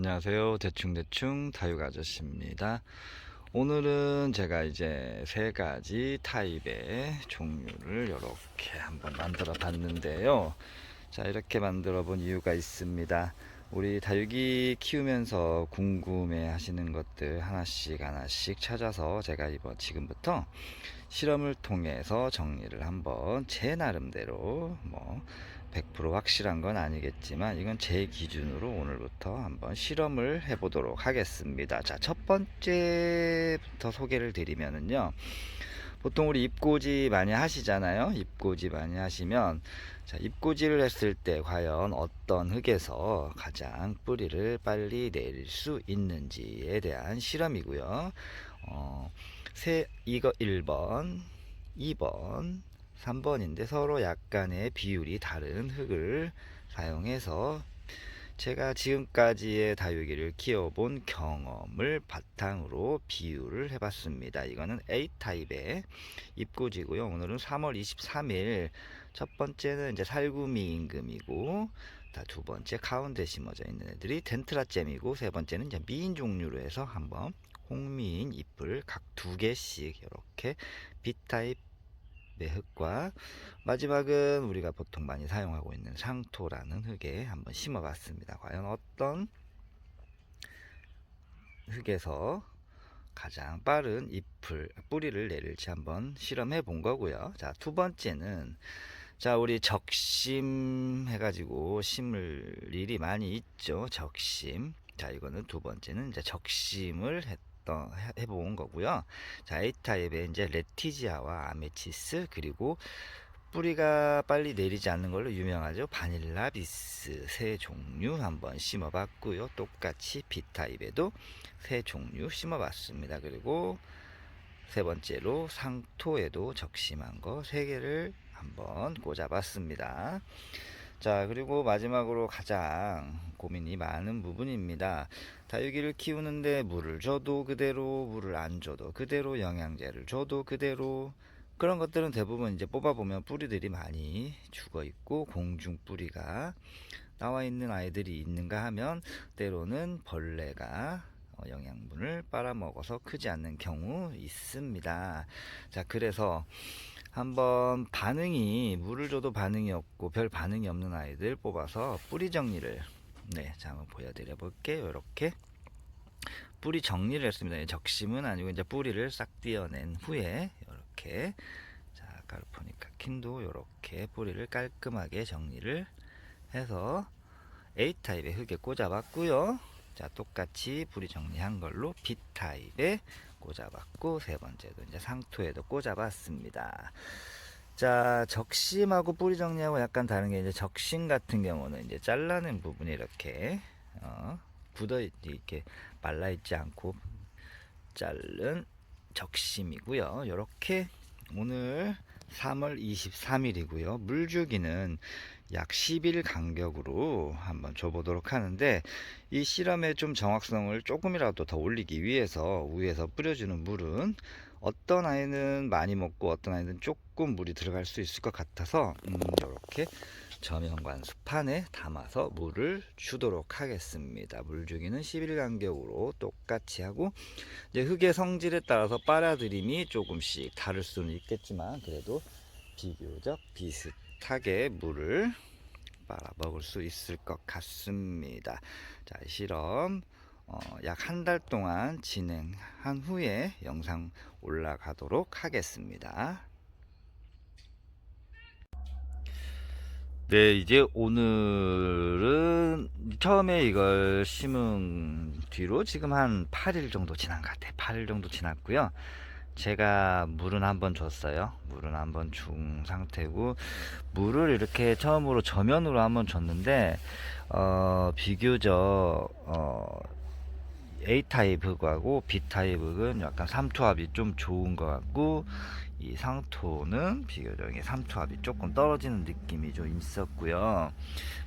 안녕하세요. 대충대충 다육 아저씨입니다. 오늘은 제가 이제 세 가지 타입의 종류를 이렇게 한번 만들어 봤는데요. 자, 이렇게 만들어 본 이유가 있습니다. 우리 다육이 키우면서 궁금해 하시는 것들 하나씩 하나씩 찾아서 제가 이번 지금부터 실험을 통해서 정리를 한번 제 나름대로 뭐 100% 확실한 건 아니겠지만 이건 제 기준으로 오늘부터 한번 실험을 해 보도록 하겠습니다. 자, 첫 번째부터 소개를 드리면은요. 보통 우리 입고지 많이 하시잖아요. 입고지 많이 하시면 자, 입고지를 했을 때 과연 어떤 흙에서 가장 뿌리를 빨리 내릴 수 있는지에 대한 실험이고요. 어, 세, 이거 1번, 2번, 3번인데 서로 약간의 비율이 다른 흙을 사용해서 제가 지금까지의 다육이를 키워본 경험을 바탕으로 비율을 해봤습니다. 이거는 A타입의 입고지고요. 오늘은 3월 23일 첫 번째는 이제 살구미 임금이고 다두 번째 가운데 심어져 있는 애들이 덴트라잼이고 세 번째는 이제 미인 종류로 해서 한번 홍미인 잎을 각 두 개씩 이렇게 B타입 의 흙과 마지막은 우리가 보통 많이 사용하고 있는 상토라는 흙에 한번 심어봤습니다. 과연 어떤 흙에서 가장 빠른 잎을 뿌리를 내릴지 한번 실험해 본 거고요. 자, 두 번째는 자, 우리 적심 해가지고 심을 일이 많이 있죠. 적심. 자, 이거는 두 번째는 이제 적심을 했 던 해- 해본 거고요. 자, A타입의 이제 레티지아와 아메치스 그리고 뿌리가 빨리 내리지 않는 걸로 유명하죠. 바닐라 비스 세 종류 한번 심어봤고요. 똑같이 B타입에도 세 종류 심어봤습니다. 그리고 세 번째로 상토에도 적심한 거 세 개를 한번 꽂아봤습니다. 자, 그리고 마지막으로 가장 고민이 많은 부분입니다. 다육이를 키우는데 물을 줘도 그대로, 물을 안 줘도 그대로, 영양제를 줘도 그대로, 그런 것들은 대부분 이제 뽑아보면 뿌리들이 많이 죽어 있고, 공중 뿌리가 나와 있는 아이들이 있는가 하면, 때로는 벌레가 어, 영양분을 빨아먹어서 크지 않는 경우 있습니다. 자, 그래서 한번 반응이 물을 줘도 반응이 없고 별 반응이 없는 아이들 뽑아서 뿌리 정리를 네, 자 한번 보여드려 볼게요. 이렇게 뿌리 정리를 했습니다. 적심은 아니고 이제 뿌리를 싹 띄어낸 후에 이렇게 자 카르포니카 킨도 이렇게 뿌리를 깔끔하게 정리를 해서 A 타입의 흙에 꽂아봤고요. 자 똑같이 뿌리 정리한 걸로 B 타입에 꽂아봤고 세 번째도 이제 상토에도 꽂아봤습니다. 자 적심하고 뿌리 정리하고 약간 다른 게 이제 적심 같은 경우는 이제 잘라낸 부분이 이렇게 어, 굳어 있 이렇게 말라 있지 않고 자른 적심이고요. 이렇게 오늘 3월 23일이고요. 물주기는 약 10일 간격으로 한번 줘보도록 하는데 이 실험의 좀 정확성을 조금이라도 더 올리기 위해서 위에서 뿌려주는 물은 어떤 아이는 많이 먹고 어떤 아이는 조금 물이 들어갈 수 있을 것 같아서 음, 이렇게 저면관 수판에 담아서 물을 주도록 하겠습니다. 물 주기는 10일 간격으로 똑같이 하고 이제 흙의 성질에 따라서 빨아들임이 조금씩 다를 수는 있겠지만 그래도 비교적 비슷 하게 물을 빨아 먹을 수 있을 것 같습니다. 자, 이 실험 어, 약 한 달 동안 진행한 후에 영상 올라가도록 하겠습니다. 네, 이제 오늘은 처음에 이걸 심은 뒤로 지금 한 8일 정도 지난 것 같아요. 8일 정도 지났고요. 제가 물은 한번 줬어요. 물은 한번 준 상태고 물을 이렇게 처음으로 저면으로 한번 줬는데 어, 비교적 어, A 타입 흙하고 B 타입 흙은 약간 삼투압이 좀 좋은 것 같고 이 상토는 비교적 이 삼투압이 조금 떨어지는 느낌이 좀 있었고요.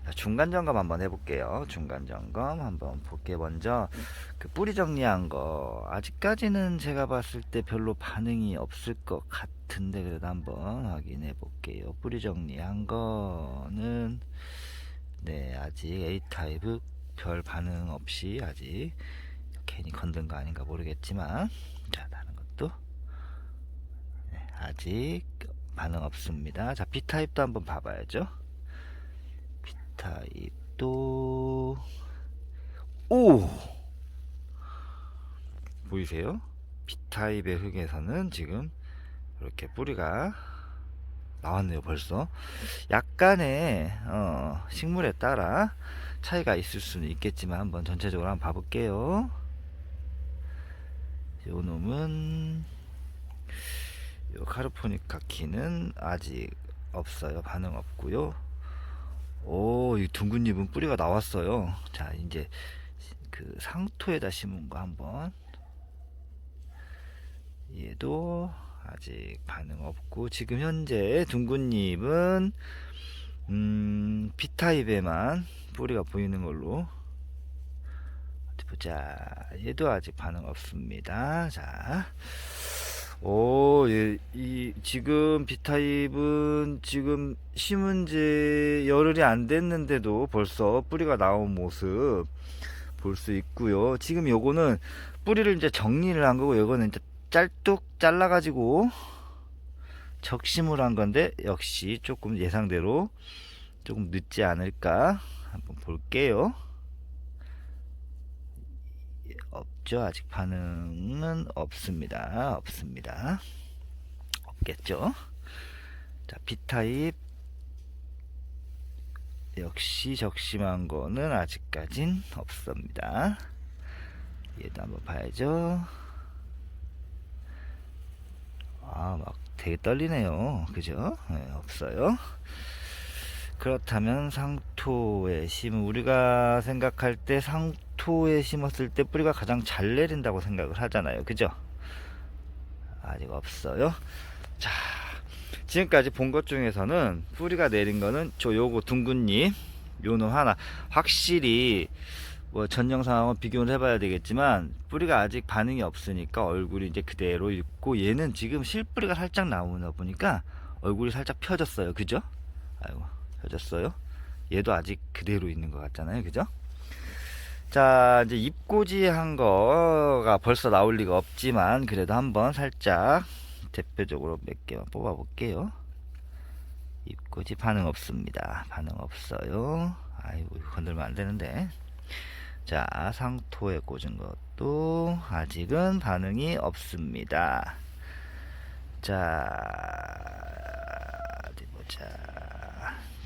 자, 중간 점검 한번 해볼게요. 중간 점검 한번 볼게 먼저 그 뿌리 정리한 거 아직까지는 제가 봤을 때 별로 반응이 없을 것 같은데 그래도 한번 확인해 볼게요. 뿌리 정리한 거는 네 아직 A 타입 흙별 반응 없이 아직 괜히 건든 거 아닌가 모르겠지만 자 다른 것도 네, 아직 반응 없습니다. 자 B타입도 한번 봐봐야죠. B타입도 오 보이세요? B타입의 흙에서는 지금 이렇게 뿌리가 나왔네요 벌써 약간의 어, 식물에 따라 차이가 있을 수는 있겠지만 한번 전체적으로 한번 봐볼게요 요 놈은 요 카르포니카키는 아직 없어요. 반응 없고요. 오 이 둥근 잎은 뿌리가 나왔어요. 자 이제 그 상토에다 심은 거 한번. 얘도 아직 반응 없고 지금 현재 둥근 잎은 음, B타입에만 뿌리가 보이는 걸로 보자 얘도 아직 반응 없습니다 자 오, 예, 이, 지금 B타입은 지금 심은 지 열흘이 안 됐는데도 벌써 뿌리가 나온 모습 볼 수 있고요. 지금 요거는 뿌리를 이제 정리를 한 거고, 요거는 이제 짤뚝 잘라가지고 적심을 한 건데, 역시 조금 예상대로 조금 늦지 않을까 한번 볼게요. 예, 없죠. 아직 반응은 없습니다. 없습니다. 없겠죠. 자, B타입 역시 적심한 거는 아직까진 없습니다. 얘도 한번 봐야죠. 아, 막 되게 떨리네요. 그죠? 네, 없어요. 그렇다면 상토에 심은 우리가 생각할 때 상 토에 심었을 때 뿌리가 가장 잘 내린다고 생각을 하잖아요. 그죠? 아직 없어요. 자, 지금까지 본 것 중에서는 뿌리가 내린 거는 저 요거 둥근잎 요놈 하나 확실히 뭐 전 영상하고 비교를 해봐야 되겠지만 뿌리가 아직 반응이 없으니까 얼굴이 이제 그대로 있고 얘는 지금 실뿌리가 살짝 나오나 보니까 얼굴이 살짝 펴졌어요 그죠? 아이고 펴졌어요 얘도 아직 그대로 있는 것 같잖아요 그죠? 자 이제 입꼬지 한 거가 벌써 나올 리가 없지만 그래도 한번 살짝 대표적으로 몇 개만 뽑아 볼게요. 입꼬지 반응 없습니다. 반응 없어요. 아이고 건들면 안 되는데. 자 상토에 꽂은 것도 아직은 반응이 없습니다. 자 어디 보자.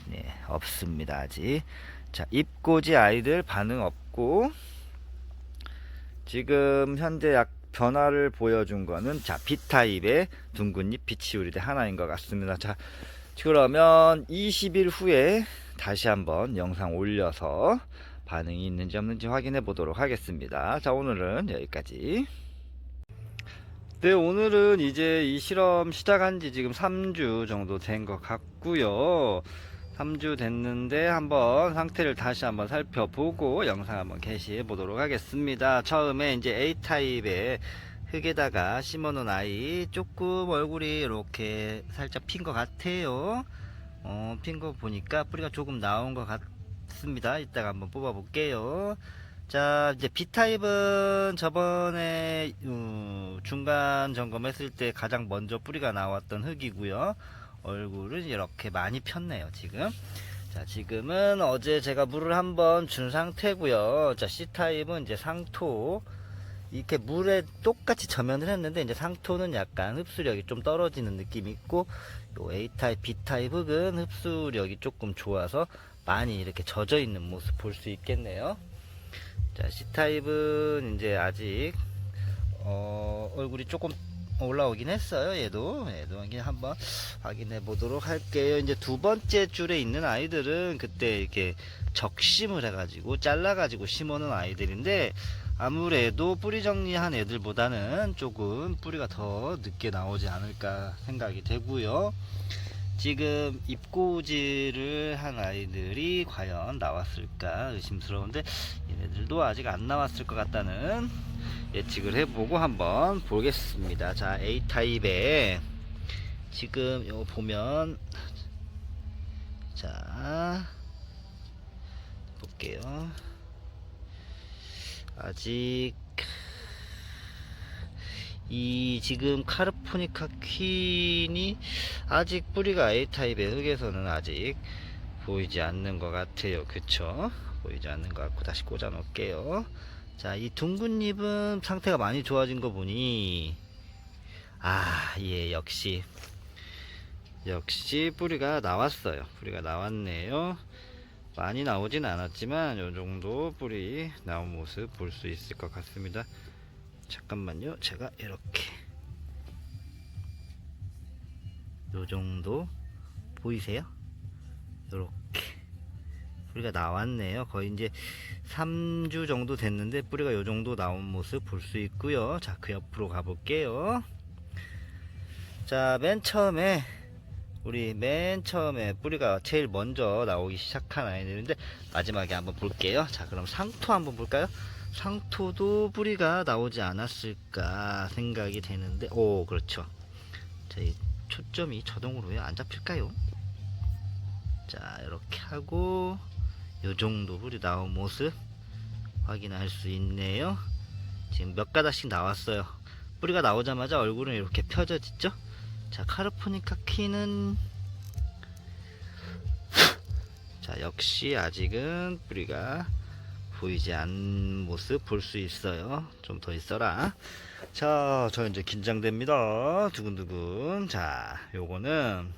네 없습니다 아직. 자 입꼬지 아이들 반응 없 고 지금 현재 약 변화를 보여준 거는 자 B타입의 둥근잎 비치우리대 하나인 것 같습니다. 자 그러면 20일 후에 다시 한번 영상 올려서 반응이 있는지 없는지 확인해 보도록 하겠습니다. 자 오늘은 여기까지. 네 오늘은 이제 이 실험 시작한 지 지금 3주 정도 된 것 같고요 3주 됐는데 한번 상태를 다시 한번 살펴보고 영상 한번 게시해 보도록 하겠습니다. 처음에 이제 A타입의 흙에다가 심어 놓은 아이 조금 얼굴이 이렇게 살짝 핀 것 같아요. 어, 핀 거 보니까 뿌리가 조금 나온 것 같습니다. 이따가 한번 뽑아 볼게요. 자, 이제 B타입은 저번에 어, 중간 점검했을 때 가장 먼저 뿌리가 나왔던 흙이고요. 얼굴은 이렇게 많이 폈네요 지금. 자 지금은 어제 제가 물을 한번 준 상태고요. 자 C타입은 이제 상토. 이렇게 물에 똑같이 저면을 했는데 이제 상토는 약간 흡수력이 좀 떨어지는 느낌이 있고 요 A타입 B타입 흙은 흡수력이 조금 좋아서 많이 이렇게 젖어 있는 모습 볼 수 있겠네요. 자 C타입은 이제 아직 어, 얼굴이 조금 올라오긴 했어요. 얘도 얘도 한번 확인해 보도록 할게요. 이제 두 번째 줄에 있는 아이들은 그때 이렇게 적심을 해가지고 잘라가지고 심어놓은 아이들인데 아무래도 뿌리 정리한 애들보다는 조금 뿌리가 더 늦게 나오지 않을까 생각이 되고요. 지금 입고지를 한 아이들이 과연 나왔을까 의심스러운데 얘네들도 아직 안 나왔을 것 같다는 예측을 해보고 한번 보겠습니다. 자, A타입에 지금 요 보면 자 볼게요. 아직 이 지금 카르포니카 퀸이 아직 뿌리가 A타입의 흙에서는 아직 보이지 않는 것 같아요. 그쵸? 보이지 않는 것 같고 다시 꽂아 놓을게요. 자, 이 둥근 잎은 상태가 많이 좋아진 거 보니 아, 예, 역시 역시 뿌리가 나왔어요. 뿌리가 나왔네요. 많이 나오진 않았지만 요 정도 뿌리 나온 모습 볼 수 있을 것 같습니다. 잠깐만요. 제가 이렇게 요 정도 보이세요? 요렇게 뿌리가 나왔네요. 거의 이제 3주 정도 됐는데 뿌리가 요 정도 나온 모습 볼 수 있고요. 자, 그 옆으로 가볼게요. 자, 맨 처음에 우리 맨 처음에 뿌리가 제일 먼저 나오기 시작한 아이들인데 마지막에 한번 볼게요. 자, 그럼 상토 한번 볼까요? 상토도 뿌리가 나오지 않았을까 생각이 되는데, 오, 그렇죠. 자, 이 초점이 자동으로 왜 안 잡힐까요? 자, 이렇게 하고, 요 정도 뿌리 나온 모습 확인할 수 있네요. 지금 몇 가닥씩 나왔어요. 뿌리가 나오자마자 얼굴은 이렇게 펴져지죠? 자, 카르포니카 키는 자, 역시 아직은 뿌리가 보이지 않는 모습 볼 수 있어요. 좀 더 있어라. 자, 저 이제 긴장됩니다. 두근두근. 자, 요거는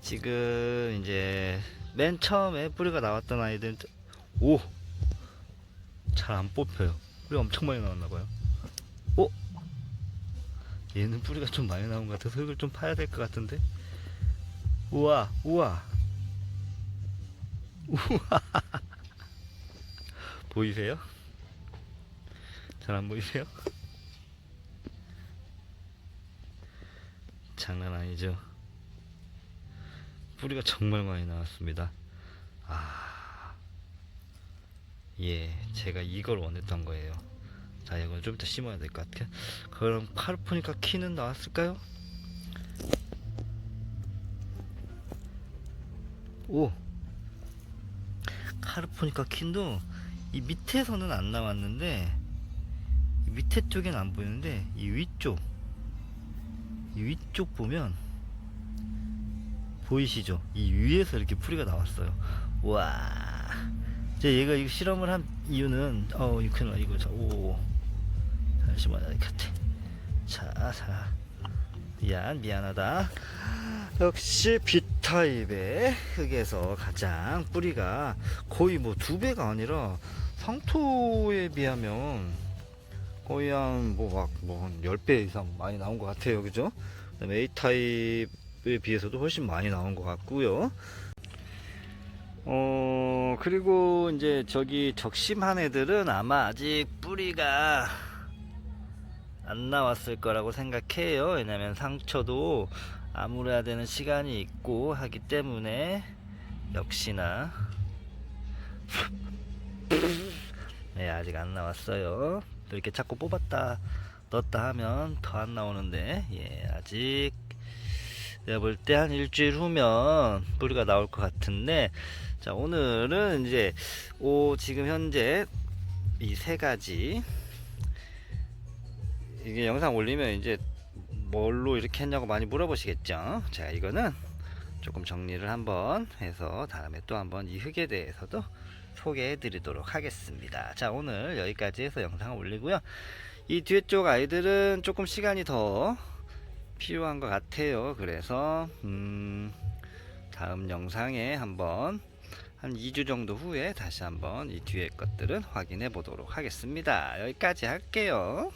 지금 이제 맨 처음에 뿌리가 나왔던 아이들 오! 잘 안 뽑혀요. 뿌리 엄청 많이 나왔나봐요. 오! 얘는 뿌리가 좀 많이 나온 것 같아서 흙을 좀 파야 될 것 같은데 우와 우와 우와 보이세요? 잘 안 보이세요? 장난 아니죠 뿌리가 정말 많이 나왔습니다 아, 예, 제가 이걸 원했던 거예요. 자, 이건 좀 이따 심어야 될 것 같아요. 그럼 카르포니카 키는 나왔을까요? 오! 카르포니카 킨도 이 밑에서는 안 나왔는데 이 밑에 쪽엔 안 보이는데 이 위쪽 이 위쪽 보면 보이시죠? 이 위에서 이렇게 풀이가 나왔어요. 와. 이제 얘가 이거 실험을 한 이유는 어 이거 큰일 나 이거 자, 오 잠시만 이 같아. 자, 자. 미안 미안하다. 역시 B타입의 흙에서 가장 뿌리가 거의 뭐 두 배가 아니라 상토에 비하면 거의 한 뭐 막 뭐한 10배 이상 많이 나온 것 같아요. 그죠? 그다음에 A타입에 비해서도 훨씬 많이 나온 것 같고요. 어, 그리고 이제 저기 적심한 애들은 아마 아직 뿌리가 안 나왔을 거라고 생각해요. 왜냐면 상처도 아물어야 되는 시간이 있고 하기 때문에 역시나 네, 아직 안 나왔어요. 또 이렇게 자꾸 뽑았다 넣었다 하면 더 안 나오는데 예, 아직 내가 볼 때 한 일주일 후면 뿌리가 나올 것 같은데 자 오늘은 이제 오 지금 현재 이 세 가지 이게 영상 올리면 이제 뭘로 이렇게 했냐고 많이 물어보시겠죠 자 이거는 조금 정리를 한번 해서 다음에 또 한번 이 흙에 대해서도 소개해 드리도록 하겠습니다 자 오늘 여기까지 해서 영상을 올리고요 이 뒤에 쪽 아이들은 조금 시간이 더 필요한 것 같아요. 그래서 음, 다음 영상에 한번 한 2주 정도 후에 다시 한번 이 뒤에 것들은 확인해 보도록 하겠습니다. 여기까지 할게요.